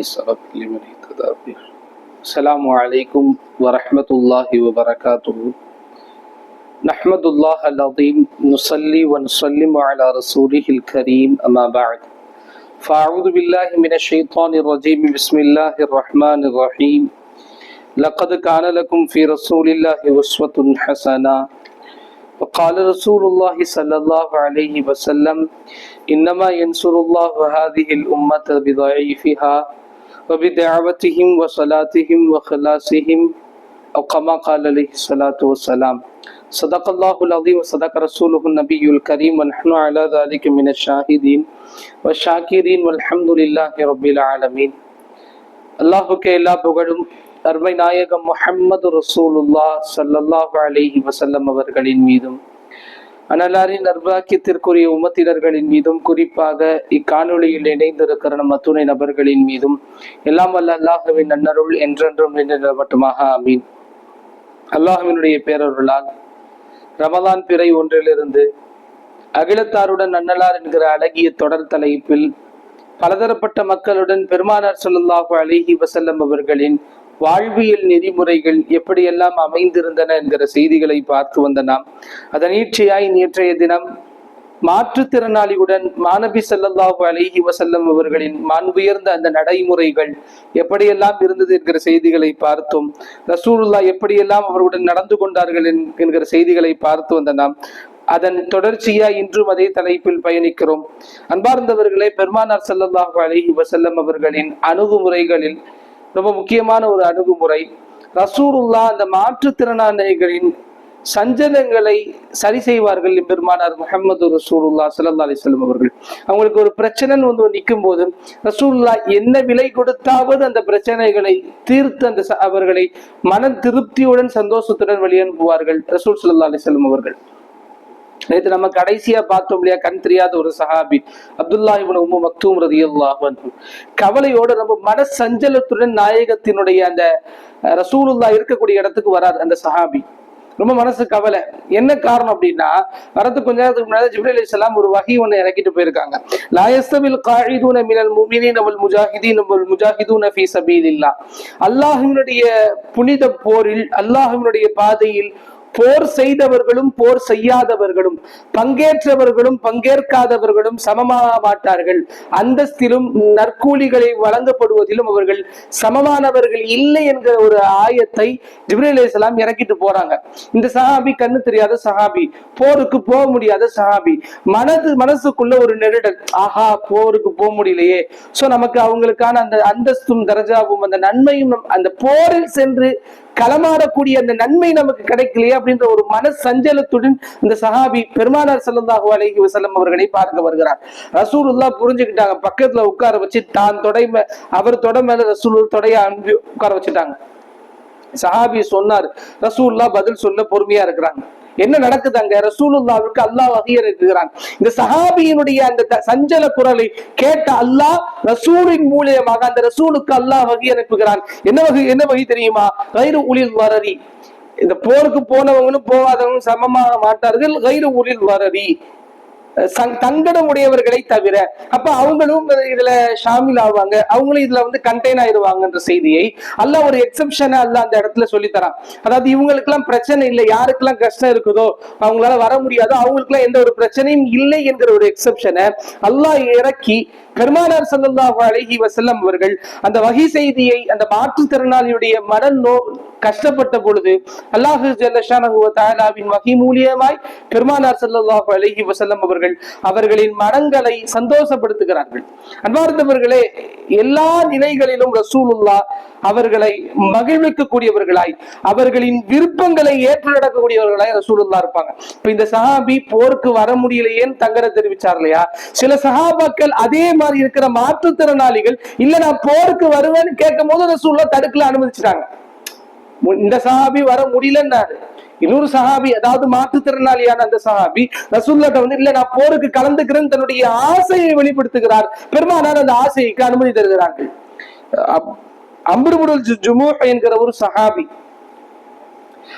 الصراط لمن اهتدى به. السلام عليكم ورحمة الله وبركاته. نحمد الله العظيم نصلي ونسلم على رسوله الكريم أما بعد. فأعوذ بالله من الشيطان الرجيم. بسم الله الرحمن الرحيم. لقد كان لكم في رسول الله أسوة حسنة. وقال رسول الله صلى الله عليه وسلم إنما ينصر الله هذه الأمة بضعيفها وبدعوتهم وصلاتهم وخلاصهم أو كما قال عليه الصلاة والسلام صدق الله العظيم وصدق رسوله النبي الكريم ونحن على ذلك من الشاهدين والشاكرين والحمد لله رب العالمين அல்லாஹுக்கு எல்லா புகழும் அருமை நாயகம் முஹம்மது ரசூலுல்லா ஸல்லல்லாஹு அலைஹி வஸல்லம் அவர்களின் மீதும் அனலாரின் நர்பாக்கியத்திற்குரிய உமத்தினர்களின் மீதும் குறிப்பாக இக்காணொளியில் இணைந்திருக்கிற நம்ம அத்துணை நபர்களின் மீதும் எல்லாம் வல்ல அல்லாஹுவின் நன்னருள் என்றென்றும் நின்றவட்டுமாக அமீன் அல்லாஹுவினுடைய பேரருளால் ரமலான் பிறை ஒன்றிலிருந்து அகிலத்தாருடன் அன்னலார் என்கிற அழகிய தொடர் தலைப்பில் பலதரப்பட்ட மக்களுடன் பெருமானார் ஸல்லல்லாஹு அலிஹி வசல்லம் அவர்களின் வாழ்வியல் நெறிமுறைகள் எப்படியெல்லாம் அமைந்திருந்தன என்கிற செய்திகளை பார்த்து வந்த நாம். அதன் ஈர்ச்சையாய் நேற்றைய தினம் மாற்றுத்திறனாளியுடன் மாணவி ஸல்லல்லாஹு அலிஹி வசல்லம் அவர்களின் மாண்புயர்ந்த அந்த நடைமுறைகள் எப்படியெல்லாம் இருந்தது என்கிற செய்திகளை பார்த்தோம். ரசூலுல்லா எப்படியெல்லாம் அவருடன் நடந்து கொண்டார்கள் என்கிற செய்திகளை பார்த்து வந்த நாம். அதன் தொடர்ச்சியா இன்றும் அதே தலைப்பில் பயணிக்கிறோம். அன்பார்ந்தவர்களே பெருமானார் ஸல்லல்லாஹு அலிஹி வசல்லம் அவர்களின் அணுகுமுறைகளில் ரொம்ப முக்கியமான ஒரு அணுகுமுறை. ரசூலுல்லா அந்த மாற்றுத்திறனாளிகளின் சஞ்சலங்களை சரி செய்வார்கள் பெருமானார் முகமது ரசூலுல்லா சல்லா அலிஸ்லம் அவர்கள். அவங்களுக்கு ஒரு பிரச்சனைன்னு வந்து நிற்கும் போது ரசூலுல்லா என்ன விலை கொடுத்தாவது அந்த பிரச்சனைகளை தீர்த்து அந்த ச- அவர்களை மன திருப்தியுடன் சந்தோஷத்துடன் வெளியனுப்புவார்கள் ரசூல் சல்லா அலிஸ்லம் அவர்கள். நேற்று நம்ம கடைசியா பார்த்தோம் இல்லையா? கண் தெரியாத ஒரு சஹாபி அப்துல்லா இவன் உம்மு மக்தூம் ரதி அல்லாஹன் கவலையோட ரொம்ப மன சஞ்சலத்துடன் நாயகத்தினுடைய அந்த ரசூலுல்லா இருக்கக்கூடிய இடத்துக்கு வராது அந்த சஹாபி. ரொம்ப மனசு கவலை. என்ன காரணம் அப்படின்னா வரது கொஞ்ச நேரத்துக்கு முன்னாடி ஜிப்ரீல் இஸ்லாம் ஒரு வகை ஒண்ணு இறக்கிட்டு போயிருக்காங்க. லாயஸ்தவில் காயிதூன மினல் முஃமினீன வல் முஜாஹிதீன வல் முஜாஹிதூன ஃபீ இல்லா அல்லாஹுமினுடைய புனித போரில் அல்லாஹினுடைய பாதையில் போர் செய்தவர்களும் போர் செய்யாதவர்களும் பங்கேற்றவர்களும் பங்கேற்காதவர்களும் சமமாக மாட்டார்கள் அந்தஸ்திலும் நற்கூலிகளை வழங்கப்படுவதிலும் அவர்கள் சமமானவர்கள் இல்லை என்கிற ஒரு ஆயத்தை ஜிப்ரீல் இறக்கிட்டு போறாங்க. இந்த சஹாபி கண்ணு தெரியாத சஹாபி போருக்கு போக முடியாத சஹாபி மனது மனசுக்குள்ள ஒரு நெருடல் ஆஹா போருக்கு போக முடியலையே. சோ நமக்கு அவங்களுக்கான அந்த அந்தஸ்தும் தரஜாவும் அந்த நன்மையும் அந்த போரில் சென்று களமாடக்கூடிய அந்த நன்மை நமக்கு கிடைக்கலையே அப்படின்ற ஒரு மன சஞ்சலத்துடன் இந்த சஹாபி பெருமானார் செல்லந்தாக அலைஹி வஸல்லம் அவர்களை பார்க்க வருகிறார். ரசூலுல்லாஹ் புரிஞ்சுக்கிட்டாங்க. பக்கத்துல உட்கார வச்சு தான் தொடை மே- அவர் தொட மேல ரசூல் தொடைய அன்பு உட்கார வச்சுட்டாங்க. சஹாபி சொன்னார் ரசூல்லா பதில் சொல்ல பொறுமையா இருக்கிறாங்க. என்ன நடக்குது அங்க? ரசூலுல்லாவுக்கு அல்லாஹ் வகை இருக்கிறான். இந்த சஹாபியினுடைய அந்த சஞ்சல குரலை கேட்ட அல்லாஹ் ரசூலின் மூலியமாக அந்த ரசூலுக்கு அல்லாஹ் வகை அனுப்புகிறான். என்ன வகை என்ன வகை தெரியுமா? கைரு உளில் வரரி இந்த போருக்கு போனவங்களும் போகாதவங்களும் சமமாக மாட்டார்கள். கைரு உளில் வரரி சங்- தங்கடம் உடையவர்களை தவிர அப்ப அவங்களும் இதுல ஷாமில் ஆவாங்க. அவங்களும் இதுல வந்து கண்டெயின் ஆயிடுவாங்கன்ற செய்தியை அல்ல ஒரு எக்ஸப்ஷனா அல்ல அந்த இடத்துல சொல்லி தரான் அதாவது இவங்களுக்கு எல்லாம் பிரச்சனை இல்லை. யாருக்கெல்லாம் கஷ்டம் இருக்குதோ அவங்களால வர முடியாதோ அவங்களுக்கு எல்லாம் எந்த ஒரு பிரச்சனையும் இல்லை என்கிற ஒரு எக்ஸப்ஷனை அல்லாஹ் இறக்கி பெருமானார் சல்லாஹு அழகி வசல்லம் அவர்கள் அந்த வகை செய்தியை அந்த மாற்றுத்திறனாளியுடைய மனநோ கஷ்டப்பட்ட பொழுது அல்லாஹு ஜல்லஷா வ தஆலாவின் வகை மூலியமாய் பெருமானார் சல்லாஹு அழகி வசல்லம் அவர்கள் அவர்களின் மனங்களை சந்தோஷப்படுத்துகிறார்கள். அன்பார்ந்தவர்களே எல்லா நிலைகளிலும் ரசூலுல்லா அவர்களை மகிழ்விக்கக்கூடியவர்களாய் அவர்களின் விருப்பங்களை ஏற்று நடக்கக்கூடியவர்களாய் ரசூலுல்லாஹ் இருப்பாங்க. இப்ப இந்த சஹாபி போருக்கு வர முடியலையேன்னு தங்கர தெரிவிச்சார் இல்லையா? சில சஹாபாக்கள் அதே மாதிரி இருக்கிற மாற்றுத்திறனாளிகள் இல்ல நான் போருக்கு வருவேன்னு கேட்கும் போது ரசூல்லா தடுக்கல அனுமதிச்சிட்டாங்க. இந்த சஹாபி வர முடியலன்னாரு. இன்னொரு சஹாபி அதாவது மாற்றுத்திறனாளியான அந்த சஹாபி ரசூல்லாட்ட வந்து இல்ல நான் போருக்கு கலந்துக்கிறேன்னு தன்னுடைய ஆசையை வெளிப்படுத்துகிறார். பெருமானார் அந்த ஆசைக்கு அனுமதி தருகிறார்கள். அப்- ஜுமு ஜு- என்கிற ஒரு சஹாபி.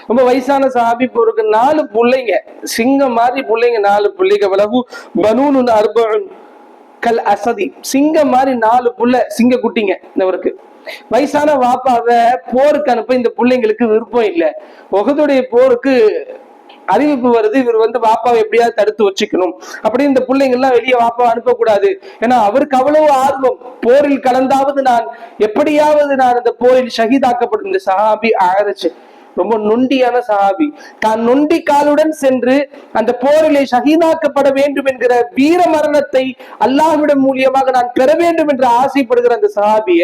ரொம்ப வயசான சஹாபி போருக்கு நாலு பிள்ளைங்க. சிங்கம் மாதிரி பிள்ளைங்க நாலு பிள்ளைங்க. விலகு பனூன் அர்பன் கல் அசதி. சிங்கம் மாதிரி நாலு புள்ள சிங்க குட்டிங்க இவருக்கு வயசான வாப்பாவை போருக்கு அனுப்ப இந்த பிள்ளைங்களுக்கு விருப்பம் இல்லை. உகதுடைய போருக்கு அறிவிப்பு வருது இவர் வந்து வாப்பாவை எப்படியாவது தடுத்து வச்சுக்கணும். அப்படி இந்த பிள்ளைங்கள்லாம் வெளியே வாப்பாவை அனுப்பக்கூடாது. ஏன்னா அவருக்கு அவ்வளவு ஆர்வம். போரில் கலந்தாவது நான் எப்படியாவது நான் அந்த போரில் ஷஹீதாக்கப்படும். இந்த சஹாபி ஆரச்சு ரொம்ப நொண்டியான சஹாபி. தான் நொண்டி காலுடன் சென்று அந்த போரிலே ஷஹீதாக்கப்பட வேண்டும் என்கிற வீர மரணத்தை அல்லாஹ்விடம் மூலியமாக நான் பெற வேண்டும் என்று ஆசைப்படுகிற அந்த சஹாபிய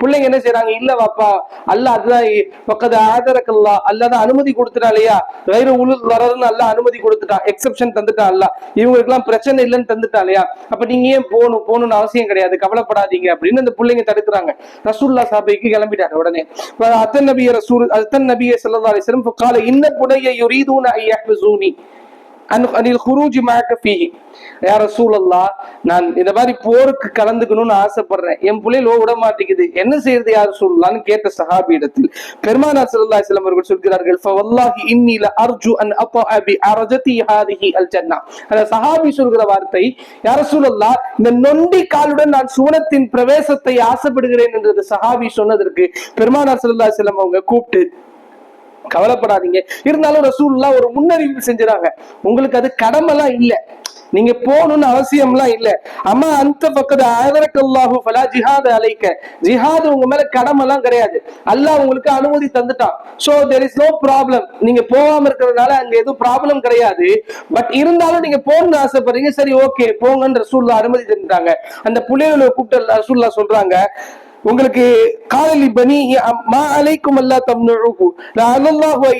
பிள்ளைங்க என்ன செய்யறாங்க இல்ல வாப்பா அல்லாஹ் அதுதான் பக்கத்து ஆதரக்கல்லா அல்லாதான் அனுமதி கொடுத்துட்டா இல்லையா? வைர உள்ள வரதுன்னு அல்ல அனுமதி கொடுத்துட்டான் எக்ஸப்ஷன் தந்துட்டான் அல்ல இவங்களுக்கு எல்லாம் பிரச்சனை இல்லைன்னு தந்துட்டான் இல்லையா? அப்ப நீங்க ஏன் போகணும் போகணும்னு அவசியம் கிடையாது கவலைப்படாதீங்க அப்படின்னு அந்த பிள்ளைங்க தடுக்கிறாங்க. ரசூல்லா சாபிக்கு கிளம்பிட்டாரு உடனே. அத்தன் நபிய ரசூல் அத்தன் நபிய இந்த என்ன செய்யறது யார் நொண்டி காலுடன் நான் சுவனத்தின் பிரவேசத்தை ஆசைப்படுகிறேன் என்றது சஹாபி சொன்னதற்கு பெருமானா சல்லா இஸ்லாம் அவங்க கூப்பிட்டு கவலைப்படாதீங்க. இருந்தாலும் ரசூல்லா ஒரு முன்னறிவிப்பு செஞ்சுறாங்க. உங்களுக்கு அது கடமைலாம் இல்ல. நீங்க போகணும்னு அவசியம்லாம் இல்ல. அம்மா அந்த பக்கத்து ஆதரக்கல்லாஹு ஃபலா ஜிஹாத் அலைக்க. ஜிஹாத் உங்க மேல கடமைலாம் கிடையாது. அல்லாஹ் உங்களுக்கு அனுமதி தந்துட்டான். So there is no problem நீங்க போகாம இருக்கிறதுனால அங்க எதுவும் ப்ராப்ளம் கிடையாது. பட் இருந்தாலும் நீங்க போகணும்னு ஆசைப்படுறீங்க. சரி ஓகே போங்கன்னு ரசூல்லா அனுமதி தந்துட்டாங்க. அந்த புள்ளைகளை கூப்பிட்டு ரசூல்லா சொல்றாங்க. உங்களுக்கு காலலி பனி மா அலைக்கும் அல்லா தம்னுகு அல்லாஹு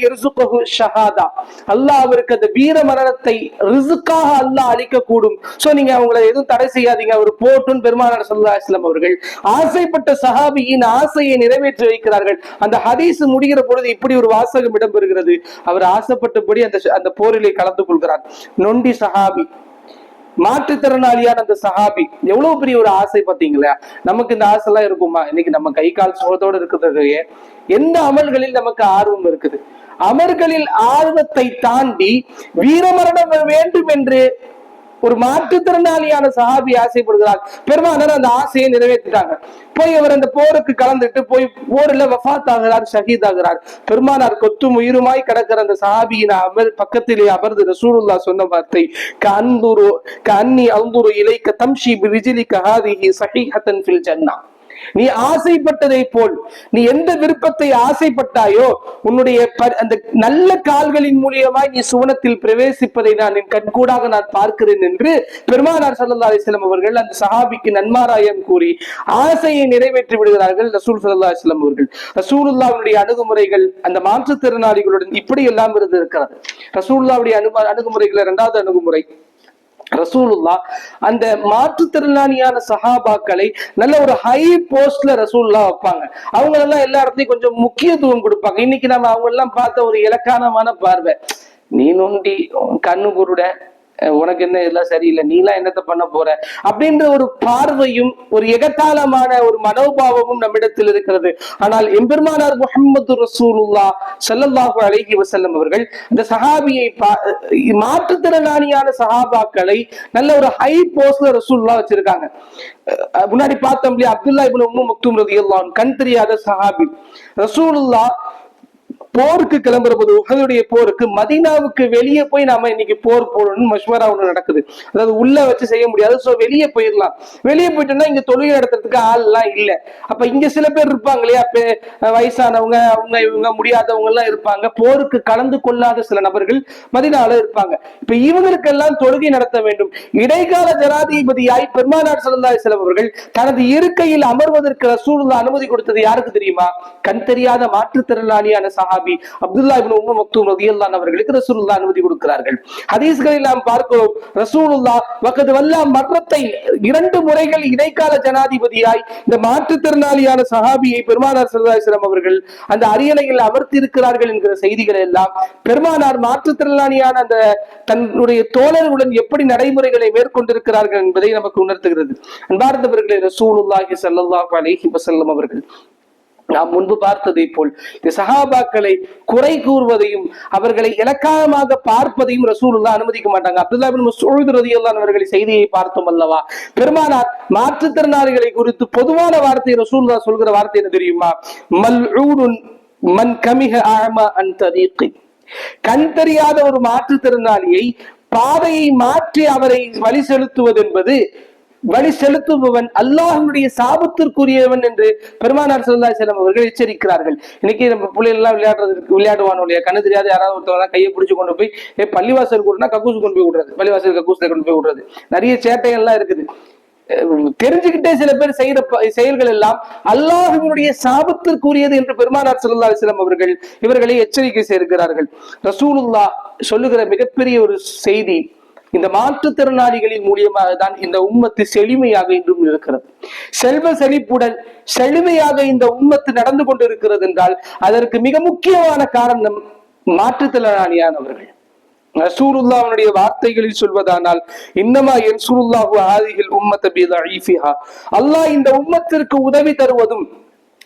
ஷஹாதா. அல்லாஹ் அவருக்கு அந்த வீர மரணத்தை ரிசுக்காக அல்லாஹ் அளிக்க கூடும் சோ நீங்க அவங்கள எதுவும் தடை செய்யாதீங்க. அவர் போட்டுன்னு பெருமானார் சல்லா இஸ்லாம் அவர்கள் ஆசைப்பட்ட சஹாபியின் ஆசையை நிறைவேற்றி வைக்கிறார்கள். அந்த ஹதீஸ் முடிகிற பொழுது இப்படி ஒரு வாசகம் இடம்பெறுகிறது. அவர் ஆசைப்பட்டபடி அந்த அந்த போரிலே கலந்து கொள்கிறார். நொண்டி சஹாபி மாற்றுத்திறனாளியான அந்த சஹாபி. எவ்வளவு பெரிய ஒரு ஆசை பாத்தீங்களா நமக்கு இந்த ஆசை எல்லாம் இருக்குமா? இன்னைக்கு நம்ம கை கால் சுகத்தோடு இருக்கிறது எந்த அமல்களில் நமக்கு ஆர்வம் இருக்குது? அமர்களில் ஆர்வத்தை தாண்டி வீரமரணம் வேண்டும் என்று ஒரு மாற்றுத்திறனாளியான சஹாபி ஆசைப்படுகிறார். பெருமானார் அந்த ஆசையை நிறைவேற்றிட்டாங்க. போய் அவர் அந்த போருக்கு கலந்துட்டு போய் போர்ல வஃத் ஆகிறார் ஷஹீத் ஆகிறார் பெருமானார் கொத்தும் உயிருமாய் கிடக்கிற அந்த சஹாபியின் அமர் பக்கத்திலே அமர்ந்து ரசூலுல்லா சொன்ன வார்த்தை கண்துரு கண்ணி அந்துரு இலைக்க தம்ஷி பிரிஜிலி கஹாதிஹி சஹீஹத்தன் ஃபில் ஜன்னா. நீ ஆசைப்பட்டதை போல். நீ எந்த விருப்பத்தை ஆசைப்பட்டாயோ உன்னுடைய அந்த நல்ல கால்களின் மூலியமாய் நீ சுவனத்தில் பிரவேசிப்பதை நான் என் கண்கூடாக நான் பார்க்கிறேன் என்று பெருமானார் சல்லா அலைஹி அவர்கள் அந்த சஹாபிக்கு நன்மாராயம் கூறி ஆசையை நிறைவேற்றி விடுகிறார்கள் ரசூல் சல்லா அலைஹி அவர்கள். ரசூலுல்லாவுடைய அணுகுமுறைகள் அந்த மாற்றுத்திறனாளிகளுடன் இப்படி எல்லாம் இருந்து இருக்கிறது ரசூலுல்லாவுடைய அணுகுமுறைகள் இரண்டாவது அணுகுமுறை ரசூலுல்லா அந்த மாற்றுத்திறனாளியான சஹாபாக்களை நல்ல ஒரு ஹை போஸ்ட்ல ரசூல்லா வைப்பாங்க. அவங்களெல்லாம் எல்லா இடத்துலையும் கொஞ்சம் முக்கியத்துவம் கொடுப்பாங்க. இன்னைக்கு நம்ம அவங்க எல்லாம் பார்த்த ஒரு இலக்கானமான பார்வை. நீ நொண்டி கண்ணு குருட உனக்கு என்ன இதெல்லாம் சரியில்லை நீலாம் என்னத்த பண்ண போற? அப்படின்ற ஒரு பார்வையும் ஒரு எகத்தாளமான ஒரு மனோபாவமும் நம்மிடத்தில் இருக்கிறது. ஆனால் எம்பெருமானார் முகமது ரசூலுல்லா செல்லல்லாஹு அழகி வசல்லம் அவர்கள் இந்த சஹாபியை பா- மாற்றுத்திறனாளியான சஹாபாக்களை நல்ல ஒரு ஹை போஸ்ட்ல ரசூல்லா வச்சிருக்காங்க. அஹ் முன்னாடி பார்த்தோம் இல்லையா அப்துல்லா இபுல் உம்மு முக்தும் ரதி கண் தெரியாத சஹாபி. ரசூலுல்லா போருக்கு கிளம்புற போது போருக்கு மதினாவுக்கு வெளியே போய் நாம இன்னைக்கு போர் போடணும்னு மஷ்வரா ஒண்ணு நடக்குது. அதாவது உள்ள வச்சு செய்ய முடியாது சோ வெளியே போயிடலாம். வெளியே போயிட்டோம்னா இங்க தொழில் நடத்துறதுக்கு ஆள் எல்லாம் இல்ல. அப்ப இங்க சில பேர் இருப்பாங்க இல்லையா வயசானவங்க அவங்க இவங்க முடியாதவங்க எல்லாம் இருப்பாங்க. போருக்கு கலந்து கொள்ளாத சில நபர்கள் மதினால இருப்பாங்க. இப்ப இவங்களுக்கெல்லாம் தொழுகை நடத்த வேண்டும். இடைக்கால ஜனாதிபதியாய் பெருமானார் ஸல்லல்லாஹு அலைஹி தனது இருக்கையில் அமர்வதற்கு சூழ்நிலை அனுமதி கொடுத்தது யாருக்கு தெரியுமா? கண் தெரியாத மாற்றுத்திறனாளியான சஹாபி சஹாபி அப்துல்லா இப்னு உம்மு மக்தூம் ரலியல்லாஹு அவர்களுக்கு ரசூலுல்லா அனுமதி கொடுக்கிறார்கள். ஹதீஸ்களில் நாம் பார்க்கிறோம். ரசூலுல்லா வக்கது வல்லா மரணத்தை இரண்டு முறைகள் இடைக்கால ஜனாதிபதியாய் இந்த மாற்றுத்திறனாளியான சஹாபியை பெருமானார் ஸல்லல்லாஹு அவர்கள் அந்த அரியணையில் அமர்த்திருக்கிறார்கள் என்கிற செய்திகள் எல்லாம் பெருமானார் மாற்றுத்திறனாளியான அந்த தன்னுடைய தோழர்களுடன் எப்படி நடைமுறைகளை மேற்கொண்டிருக்கிறார்கள் என்பதை நமக்கு உணர்த்துகிறது. அன்பார்ந்தவர்களே ரசூலுல்லாஹி சல்லாஹ் அலேஹி வசல்லம் அவர்கள் நாம் முன்பு பார்த்ததை போல். இந்த சஹாபாக்களை குறை கூறுவதையும் அவர்களை இலக்காரமாக பார்ப்பதையும் ரசூலுல்லா அனுமதிக்க மாட்டாங்க. அப்துல்லா பின் மஸ்ஊத் ரலியல்லாஹு அவர்களை செய்தியை பார்த்தோம் அல்லவா? பெருமானார் மாற்றுத்திறனாளிகளை குறித்து பொதுவான வார்த்தை ரசூல்லா சொல்கிற வார்த்தை என்ன தெரியுமா? மல்ஊனுன் மன் கமிக ஆமா அன் தரீக்கு கண் தெரியாத ஒரு மாற்றுத்திறனாளியை பாதையை மாற்றி அவரை வழி செலுத்துவது என்பது வழி செலுத்துபவன் அல்லாஹனுடைய சாபத்திற்குரியவன் என்று பெருமானார் சல்லா செல்லம் அவர்கள் எச்சரிக்கிறார்கள். இன்னைக்கு நம்ம பிள்ளைகள் எல்லாம் விளையாடுறதுக்கு விளையாடுவான் இல்லையா? கண்ணு தெரியாத யாராவது ஒருத்தவங்க கையை பிடிச்சு கொண்டு போய் ஏ பள்ளிவாசல் கூடனா கக்கூசு கொண்டு போய் விடுறது. பள்ளிவாசல் கக்கூசுல கொண்டு போய் விடுறது. நிறைய சேட்டைகள்லாம் இருக்குது. தெரிஞ்சுக்கிட்டே சில பேர் செய்யற ப- செயல்கள் எல்லாம் அல்லாஹுவினுடைய சாபத்திற்குரியது என்று பெருமானார் சல்லா அலிஸ்லாம் அவர்கள் இவர்களை எச்சரிக்கை செய்கிறார்கள். ரசூலுல்லா சொல்லுகிற மிகப்பெரிய ஒரு செய்தி இந்த மாற்றுத்திறனாளிகளின் மூலியமாக தான் இந்த உம்மத்து செழுமையாக இன்றும் இருக்கிறது. செல்வ செழிப்புடன் செழுமையாக இந்த உம்மத்து நடந்து கொண்டிருக்கிறது என்றால் அதற்கு மிக முக்கியமான காரணம் மாற்றுத்திறனாளியானவர்கள். ரசூலுல்லாஹ்வுடைய வார்த்தைகளில் சொல்வதானால் இன்னமா யன்சுருல்லாஹு ஆதிகள் உம்மத்த பிதஈஃபிஹா அல்லாஹ் இந்த உம்மத்திற்கு உதவி தருவதும்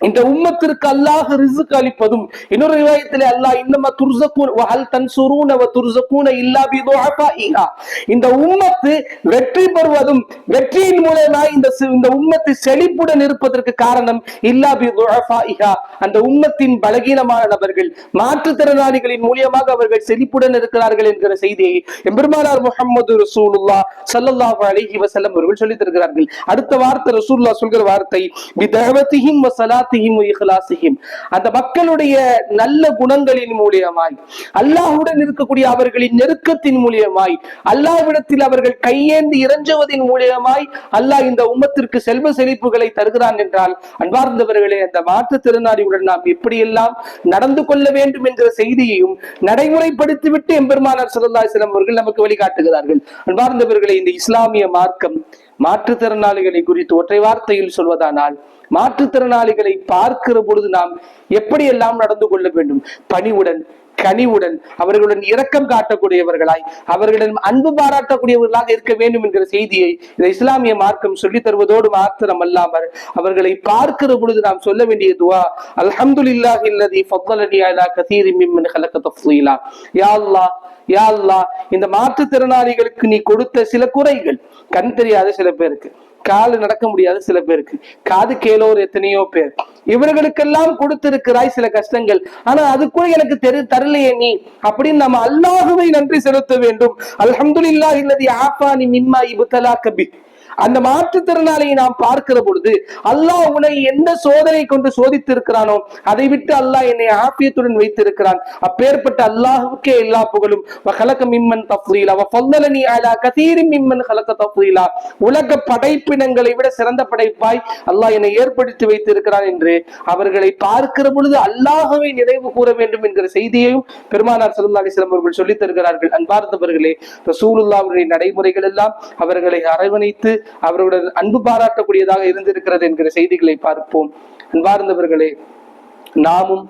இந்த உம்மத்திற்கு அல்லாஹ் ரிசுக் அளிப்பதும் இன்னொரு ரிவாயத்திலே அல்லாஹ் இன்னமா துர்சக்கூன் வஹல் தன்சுரூன வ துர்சக்கூன இல்லா பிதுஅஃபாஇஹா இந்த உம்மத்து வெற்றி பெறுவதும் வெற்றியின் மூலமாக இந்த இந்த உம்மத்து செழிப்புடன் இருப்பதற்கு காரணம் இல்லா பிதுஅஃபாஇஹா அந்த உம்மத்தின் பலகீனமான நபர்கள் மாற்றுத்திறனாளிகளின் மூலியமாக அவர்கள் செழிப்புடன் இருக்கிறார்கள் என்கிற செய்தியை எம்பெருமானார் முகமது ரசூலுல்லா சல்லல்லாஹு அலைஹி வஸல்லம் அவர்கள் சொல்லித் தருகிறார்கள். அடுத்த வார்த்தை ரசூலுல்லா சொல்கிற வார்த்தை பிதஅவதிஹிம் வ ஸலாத்திஹிம் வ இக்லாசிஹிம் அந்த மக்களுடைய நல்ல குணங்களின் மூலியமாய் அல்லாஹுடன் இருக்கக்கூடிய அவர்களின் நெருக்கத்தின் மூலியமாய் அல்லாஹ்விடத்தில் அவர்கள் கையேந்தி இறஞ்சுவதின் மூலியமாய் அல்லாஹ் இந்த உம்மத்திற்கு செல்வ செழிப்புகளை தருகிறான் என்றால் அன்பார்ந்தவர்களே அந்த மாற்றுத்திறனாளியுடன் நாம் எப்படியெல்லாம் நடந்து கொள்ள வேண்டும் என்கிற செய்தியையும் நடைமுறைப்படுத்திவிட்டு எம்பெருமானார் ஸல்லல்லாஹு அலைஹி அவர்கள் நமக்கு வழிகாட்டுகிறார்கள். அன்பார்ந்தவர்களே இந்த இஸ்லாமிய மார்க்கம் மாற்றுத்திறனாளிகளை குறித்து ஒற்றை வார்த்தையில் சொல்வதானால் மாற்றுத்திறனாளிகளை பார்க்கிற பொழுது நாம் எப்படியெல்லாம் நடந்து கொள்ள வேண்டும்? பணிவுடன் கனிவுடன் அவர்களுடன் இரக்கம் காட்டக்கூடியவர்களாய் அவர்களிடம் அன்பு பாராட்டக்கூடியவர்களாக இருக்க வேண்டும் என்கிற செய்தியை இந்த இஸ்லாமிய மார்க்கம் சொல்லி தருவதோடு மாத்திரம் அல்லாமல் அவர்களை பார்க்கிற பொழுது நாம் சொல்ல வேண்டிய துவா அல்ஹம்துல்லா இல்லதி ஃபத்தலனி அலா கதீரி மிம்மன் கலக்க இந்த மாற்றுத்திறனாளிகளுக்கு நீ கொடுத்த சில குறைகள் கண் தெரியாத சில பேருக்கு. கால் நடக்க முடியாது சில பேருக்கு. காது கேளோர் எத்தனையோ பேர். இவர்களுக்கெல்லாம் கொடுத்திருக்கிறாய் சில கஷ்டங்கள். ஆனா அது கூட எனக்கு தெரு தரலையே நீ. அப்படின்னு நம்ம அல்லாஹுவை நன்றி செலுத்த வேண்டும். அல்ஹம்துலில்லாஹி இல்லதி ஆஃபானி மிம்மா இபுத்தலா கபி அந்த மாற்றுத்திறனாளியை நாம் பார்க்கிற பொழுது அல்லாஹ் உன்னை எந்த சோதனை கொண்டு சோதித்து இருக்கிறானோ அதை விட்டு அல்லாஹ் என்னை ஆப்பியத்துடன் வைத்திருக்கிறான். அப்பேற்பட்ட அல்லாஹுக்கே எல்லா புகழும். கலக்க மிம்மன் தஃப்லீலா வஃல்லனி அலா கதீரி மிம்மன் கலக்க தஃப்லீலா. உலக படைப்பினங்களை விட சிறந்த படைப்பாய் அல்லாஹ் என்னை ஏற்படுத்தி வைத்திருக்கிறான் என்று அவர்களை பார்க்கிற பொழுது அல்லாஹவை நினைவு கூற வேண்டும் என்கிற செய்தியையும் பெருமானார் ஸல்லல்லாஹு அலைஹி அவர்கள் சொல்லித் தருகிறார்கள். அன்பார்ந்தவர்களே ரசூலுல்லாவுடைய நடைமுறைகள் எல்லாம் அவர்களை அரவணைத்து அவர்களுடன் அன்பு பாராட்டக்கூடியதாக இருந்திருக்கிறது என்கிற செய்திகளை பார்ப்போம். அன்பார்ந்தவர்களே நாமும்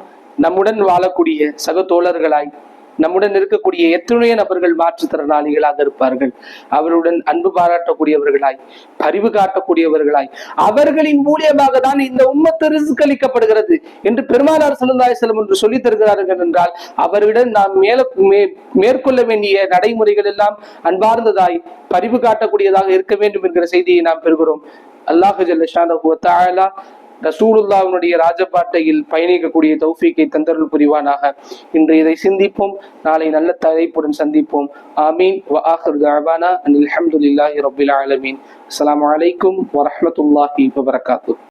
நம்முடன் வாழக்கூடிய சக தோழர்களாய் நம்முடன் இருக்கக்கூடிய எத்தனைய நபர்கள் மாற்றுத்திறனாளிகளாக இருப்பார்கள். அவருடன் அன்பு பாராட்டக்கூடியவர்களாய் பரிவு காட்டக்கூடியவர்களாய் அவர்களின் மூலியமாக தான் இந்த உம்மத்து ரிசுக்களிக்கப்படுகிறது என்று பெருமானார் ஸல்லல்லாஹு அலைஹி என்று சொல்லி தருகிறார்கள் என்றால் அவரிடம் நாம் மேல மே- மேற்கொள்ள வேண்டிய நடைமுறைகள் எல்லாம் அன்பார்ந்ததாய் பரிவு காட்டக்கூடியதாக இருக்க வேண்டும் என்கிற செய்தியை நாம் பெறுகிறோம். அல்லாஹு ஜல்லா வ ராஜபாட்டையில் பயணிக்கக்கூடிய தௌஃபீக்கை தந்தருள் புரிவானாக. இன்று இதை சிந்திப்போம். நாளை நல்ல தலைப்புடன் சந்திப்போம். ஆமீன். வ ஆஹிர் தஅவானா அனில் ஹம்துலில்லாஹி ஆலமீன். அலைக்கும்